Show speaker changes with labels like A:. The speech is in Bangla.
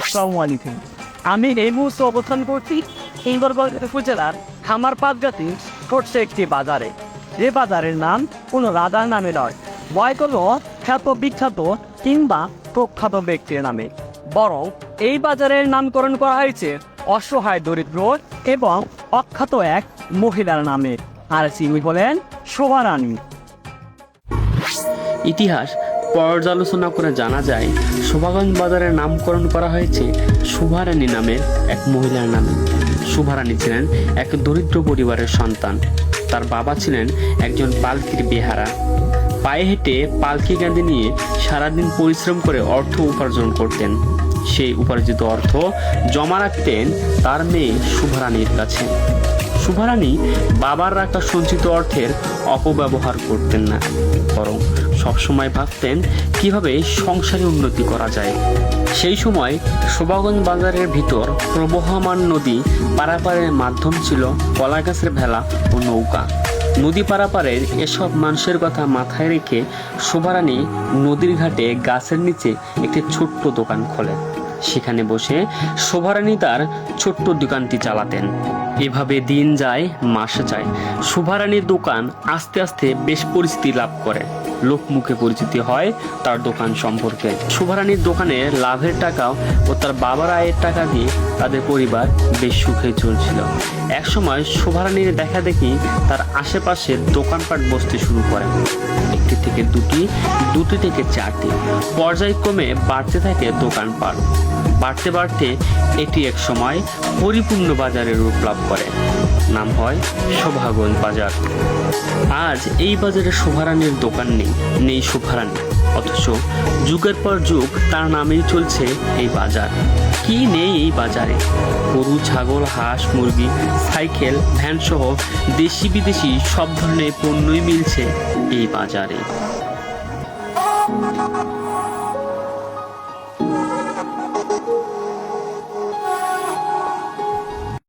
A: আসসালামু আমি এই মুহূর্তে অবস্থান করছি সুন্দরগঞ্জ উপজেলার খামার পাতগাতি করছে একটি বাজারে। যে বাজারের নাম কোনো রাজার নামে নয় বয় কোনো খ্যাত বিখ্যাত কিংবা প্রখ্যাত ব্যক্তির নামে। বরং এই বাজারের নামকরণ করা হয়েছে অসহায়, দরিদ্র এবং অখ্যাত এক মহিলার নামে। আর তিনি বলেন শোভারানী
B: ইতিহাস পর্যালোচনা করে জানা যায় শোভাগঞ্জ বাজারের নামকরণ করা হয়েছে শুভারানী নামের এক মহিলার নামে। শুভারানী ছিলেন এক দরিদ্র পরিবারের সন্তান। তার বাবা ছিলেন একজন পালকির বেহারা। পায়ে হেঁটে পালকি কাঁধে নিয়ে সারাদিন পরিশ্রম করে অর্থ উপার্জন করতেন। সেই উপার্জিত অর্থ জমা রাখতেন তার মেয়ে শুভারানীর কাছে। শুভারানী বাবার রাখা সঞ্চিত অর্থের অপব্যবহার করতেন না, বরং সবসময় ভাবতেন কীভাবে সংসারে উন্নতি করা যায়। সেই সময় শোভাগঞ্জ বাজারের ভিতর প্রবহমান নদী পারাপারের মাধ্যম ছিল কলা গাছের ভেলা ও নৌকা। নদী পারাপারের এসব মানুষের কথা মাথায় রেখে শোভারানী নদীর ঘাটে গাছের নিচে একটি ছোট্ট দোকান খোলে সেখানে বসে শোভারানী তার ছোট্ট দোকানটি চালাতেন। এভাবে দিন যায়, মাস যায়। শোভারানীর দোকান আস্তে আস্তে বেশ পরিস্থিতি লাভ করে। লোক মুখে পরিচিতি হয় তার দোকান সম্পর্কে। শোভারানীর দোকানে লাভের টাকা ও তার বাবার আয়ের টাকা দিয়ে তাদের পরিবার বেশ সুখে চলছিল। একসময় শোভারানীর দেখা দেখি তার আশেপাশে দোকানপাট বসতে শুরু করে। একটি থেকে দুটি দুটি থেকে চারটি। পর্যায়ক্রমে বাড়তে থাকে দোকানপাট। বাড়তে বাড়তে এটি এক সময় পরিপূর্ণ বাজারের রূপ লাভ করে। নাম হয় শোভাগঞ্জ বাজার। আজ এই বাজারে শোভারানীর দোকান নেই নেই শোভারানী। অথচ যুগের পর যুগ তার নামেই চলছে এই বাজার। কি নেই এই বাজারে? গরু, ছাগল, হাঁস, মুরগি, সাইকেল ভ্যান সহ দেশি বিদেশি সব ধরনের পণ্যই মিলছে এই বাজারে।